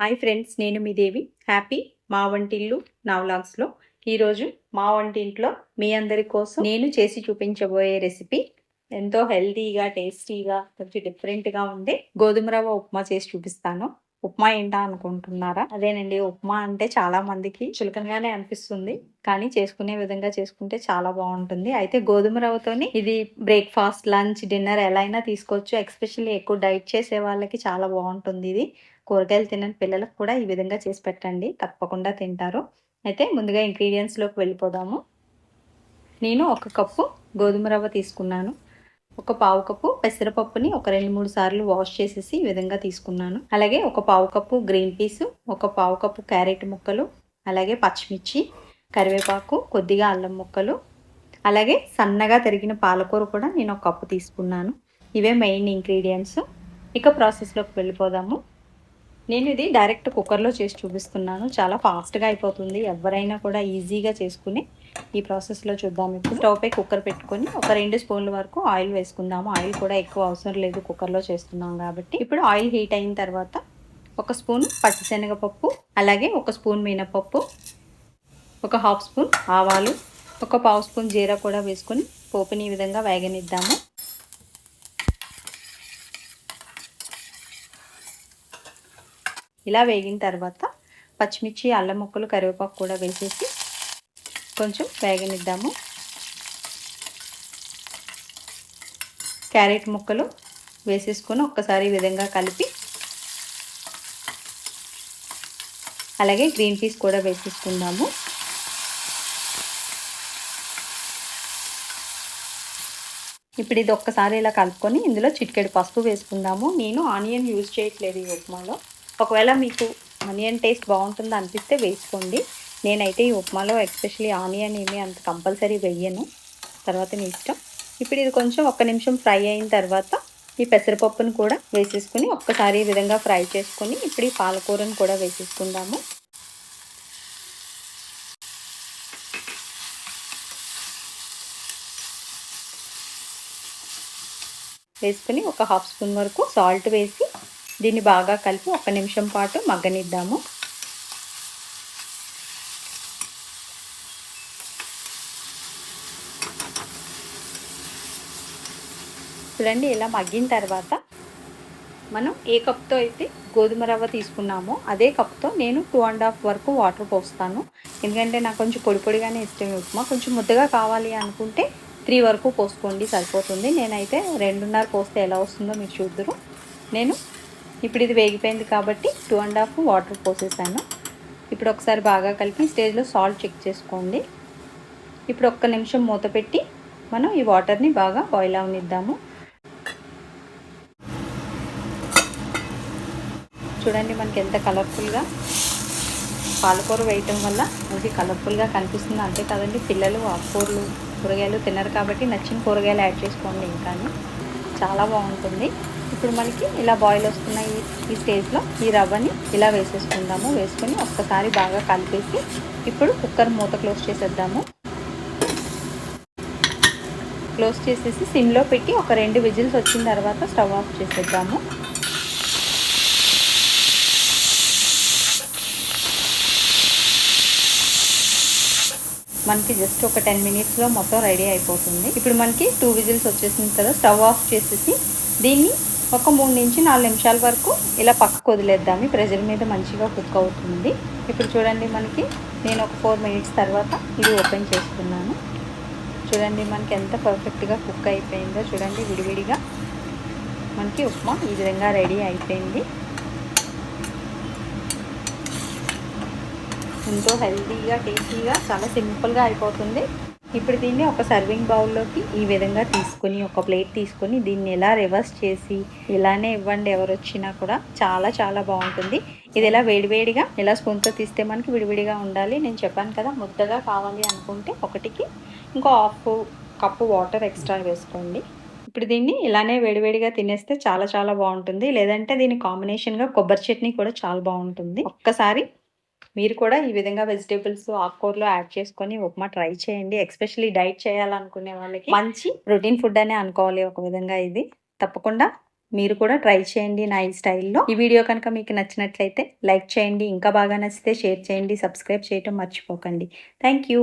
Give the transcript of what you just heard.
Hi friends నేను మీ దేవి. Happy మా వంటిల్లు నా వ్లాగ్స్లో. ఈరోజు మా వంటింట్లో మీ అందరి కోసం నేను చేసి చూపించబోయే రెసిపీ ఎంతో హెల్తీగా టేస్టీగా కొంచెం డిఫరెంట్గా ఉండే గోధుమ రవ్వ ఉప్మా చేసి చూపిస్తాను. ఉప్మా ఏంటా అనుకుంటున్నారా? అదేనండి ఉప్మా అంటే చాలా మందికి చులకనగానే అనిపిస్తుంది. కానీ చేసుకునే విధంగా చేసుకుంటే చాలా బాగుంటుంది. అయితే గోధుమ రవ్వతోని ఇది బ్రేక్ఫాస్ట్ లంచ్ డిన్నర్ ఎలా అయినా తీసుకోవచ్చు. ఎక్స్పెషల్లీ ఎక్కువ డైట్ చేసే వాళ్ళకి చాలా బాగుంటుంది ఇది. కూరగాయలు తినని పిల్లలకు కూడా ఈ విధంగా చేసి పెట్టండి. తప్పకుండా తింటారు. అయితే ముందుగా ఇంగ్రీడియంట్స్లోకి వెళ్ళిపోదాము. నేను ఒక కప్పు గోధుమ రవ్వ తీసుకున్నాను. ఒక పావు కప్పు పెసరపప్పుని ఒక రెండు మూడు సార్లు వాష్ చేసేసి ఈ విధంగా తీసుకున్నాను. అలాగే ఒక పావు కప్పు గ్రీన్ పీస్ ఒక పావు కప్పు క్యారెట్ ముక్కలు అలాగే పచ్చిమిర్చి కరివేపాకు కొద్దిగా అల్లం ముక్కలు అలాగే సన్నగా తరిగిన పాలకూర కూడా నేను ఒక కప్పు తీసుకున్నాను. ఇవే మెయిన్ ఇంగ్రీడియంట్స్ ఇక ప్రాసెస్లోకి వెళ్ళిపోదాము. నేను ఇది డైరెక్ట్ కుక్కర్లో చేసి చూపిస్తున్నాను. చాలా ఫాస్ట్గా అయిపోతుంది. ఎవరైనా కూడా ఈజీగా చేసుకుని ఈ ప్రాసెస్లో చూద్దాం. ఇప్పుడు స్టవ్ పై కుక్కర్ పెట్టుకొని ఒక రెండు స్పూన్ల వరకు ఆయిల్ వేసుకుందాము ఆయిల్ కూడా ఎక్కువ అవసరం లేదు కుక్కర్లో చేస్తున్నాం కాబట్టి. ఇప్పుడు ఆయిల్ హీట్ అయిన తర్వాత ఒక స్పూన్ పచ్చిశనగపప్పు అలాగే ఒక స్పూన్ మినపప్పు ఒక హాఫ్ స్పూన్ ఆవాలు ఒక పావు స్పూన్ జీరా కూడా వేసుకొని పోపుని ఈ విధంగా వేగనిద్దాము. ఇలా వేగిన తర్వాత పచ్చిమిర్చి అల్లం ముక్కలు కరివేపాకు కూడా వేసేసి కొంచెం వేగనిద్దాము. క్యారెట్ ముక్కలు వేసేసుకొని ఒక్కసారి ఈ విధంగా కలిపి అలాగే గ్రీన్ పీస్ కూడా వేసేసుకుందాము. ఇప్పుడు ఇది ఒక్కసారి ఇలా కలుపుకొని ఇందులో చిటికెడు పసుపు వేసుకుందాము. నేను ఆనియన్ యూజ్ చేయట్లేదు ఈ ఉప్మాలో. ఒకవేళ మీకు ఆనియన్ టేస్ట్ బాగుంటుంది అనిపిస్తే వేసుకోండి. నేనైతే ఈ ఉప్మాలో ఎస్పెషలీ ఆనియన్ ఏమి అంత కంపల్సరీ వెయ్యను తర్వాత మీ ఇష్టం. ఇప్పుడు ఇది కొంచెం ఒక్క నిమిషం ఫ్రై అయిన తర్వాత ఈ పెసరపప్పును కూడా వేసేసుకుని ఒక్కసారి ఈ విధంగా ఫ్రై చేసుకుని ఇప్పుడు ఈ పాలకూరను కూడా వేసేసుకుందాము. వేసుకుని ఒక హాఫ్ స్పూన్ వరకు సాల్ట్ వేసి దీన్ని బాగా కలిపి ఒక నిమిషం పాటు మగ్గనిద్దాము. చూడండి ఇలా మగ్గిన తర్వాత మనం ఏ కప్తో అయితే గోధుమ రవ్వ తీసుకున్నామో అదే కప్తో నేను టూ అండ్ హాఫ్ వరకు వాటర్ పోస్తాను. ఎందుకంటే నాకు కొంచెం పొడి పొడిగానే ఇష్టం ఉప్మా. కొంచెం ముద్దగా కావాలి అనుకుంటే త్రీ వరకు పోసుకోండి సరిపోతుంది. నేనైతే రెండున్నర పోస్తే ఎలా వస్తుందో మీరు చూద్దరు. నేను ఇప్పుడు ఇది వేగిపోయింది కాబట్టి టూ అండ్ హాఫ్ వాటర్ పోసేసాను. ఇప్పుడు ఒకసారి బాగా కలిపి స్టేజ్లో సాల్ట్ చెక్ చేసుకోండి. ఇప్పుడు ఒక్క నిమిషం మూత పెట్టి మనం ఈ వాటర్ని బాగా బాయిల్ అవనిద్దాము. చూడండి మనకి ఎంత కలర్ఫుల్గా పాలకూర వేయటం వల్ల మనకి కలర్ఫుల్గా కనిపిస్తుంది. అంతే కదండి పిల్లలు ఆకుకూరలు కూరగాయలు తినరు కాబట్టి నచ్చిన కూరగాయలు యాడ్ చేసుకోండి ఇంకా చాలా బాగుంటుంది. ఇప్పుడు మనకి ఇలా బాయిల్ వస్తున్న ఈ స్టేజ్లో ఈ రవ్వని ఇలా వేసేసుకుందాము. వేసుకొని ఒక్కసారి బాగా కలిపేసి ఇప్పుడు కుక్కర్ మూత క్లోజ్ చేసేద్దాము. క్లోజ్ చేసేసి సిమ్లో పెట్టి ఒక రెండు విజిల్స్ వచ్చిన తర్వాత స్టవ్ ఆఫ్ చేసేద్దాము. మనకి జస్ట్ ఒక టెన్ మినిట్స్లో మొత్తం రెడీ అయిపోతుంది. ఇప్పుడు మనకి టూ విజిల్స్ వచ్చేసింది కదా స్టవ్ ఆఫ్ చేసేసి దీన్ని ఒక మూడు నుంచి నాలుగు నిమిషాల వరకు ఇలా పక్కకు వదిలేద్దాము. ప్రెజర్ మీద మంచిగా కుక్ అవుతుంది. ఇప్పుడు చూడండి మనకి నేను ఒక ఫోర్ మినిట్స్ తర్వాత ఇది ఓపెన్ చేసుకున్నాను చూడండి మనకి ఎంత పర్ఫెక్ట్గా కుక్ అయిపోయిందో. చూడండి విడివిడిగా మనకి ఉప్మా ఈ విధంగా రెడీ అయిపోయింది. ఎంతో హెల్తీగా టేస్టీగా చాలా సింపుల్గా అయిపోతుంది. ఇప్పుడు దీన్ని ఒక సర్వింగ్ బౌల్లోకి ఈ విధంగా తీసుకొని ఒక ప్లేట్ తీసుకొని దీన్ని ఎలా రివర్స్ చేసి ఇలానే ఇవ్వండి ఎవరు వచ్చినా కూడా చాలా చాలా బాగుంటుంది. ఇది ఎలా వేడివేడిగా ఇలా స్పూన్తో తీస్తే మనకి విడివిడిగా ఉండాలి. నేను చెప్పాను కదా ముద్దగా కావాలి అనుకుంటే ఒకటికి. ఇంకో హాఫ్ కప్పు వాటర్ ఎక్స్ట్రా వేసుకోండి. ఇప్పుడు దీన్ని ఇలానే వేడివేడిగా తినేస్తే చాలా చాలా బాగుంటుంది. లేదంటే దీని కాంబినేషన్గా కొబ్బరి చట్నీ కూడా చాలా బాగుంటుంది. ఒక్కసారి మీరు కూడా ఈ విధంగా వెజిటేబుల్స్ ఆకుకూరలు యాడ్ చేసుకొని ఉప్మా ట్రై చేయండి. ఎస్పెషల్లీ డైట్ చేయాలనుకునే వాళ్ళకి మంచి ప్రోటీన్ ఫుడ్ అనే అనుకోవాలి ఒక విధంగా ఇది. తప్పకుండా మీరు కూడా ట్రై చేయండి నా ఈ స్టైల్లో. ఈ వీడియో కనుక మీకు నచ్చినట్లయితే లైక్ చేయండి ఇంకా బాగా నచ్చితే షేర్ చేయండి సబ్స్క్రైబ్ చేయటం మర్చిపోకండి. Thank you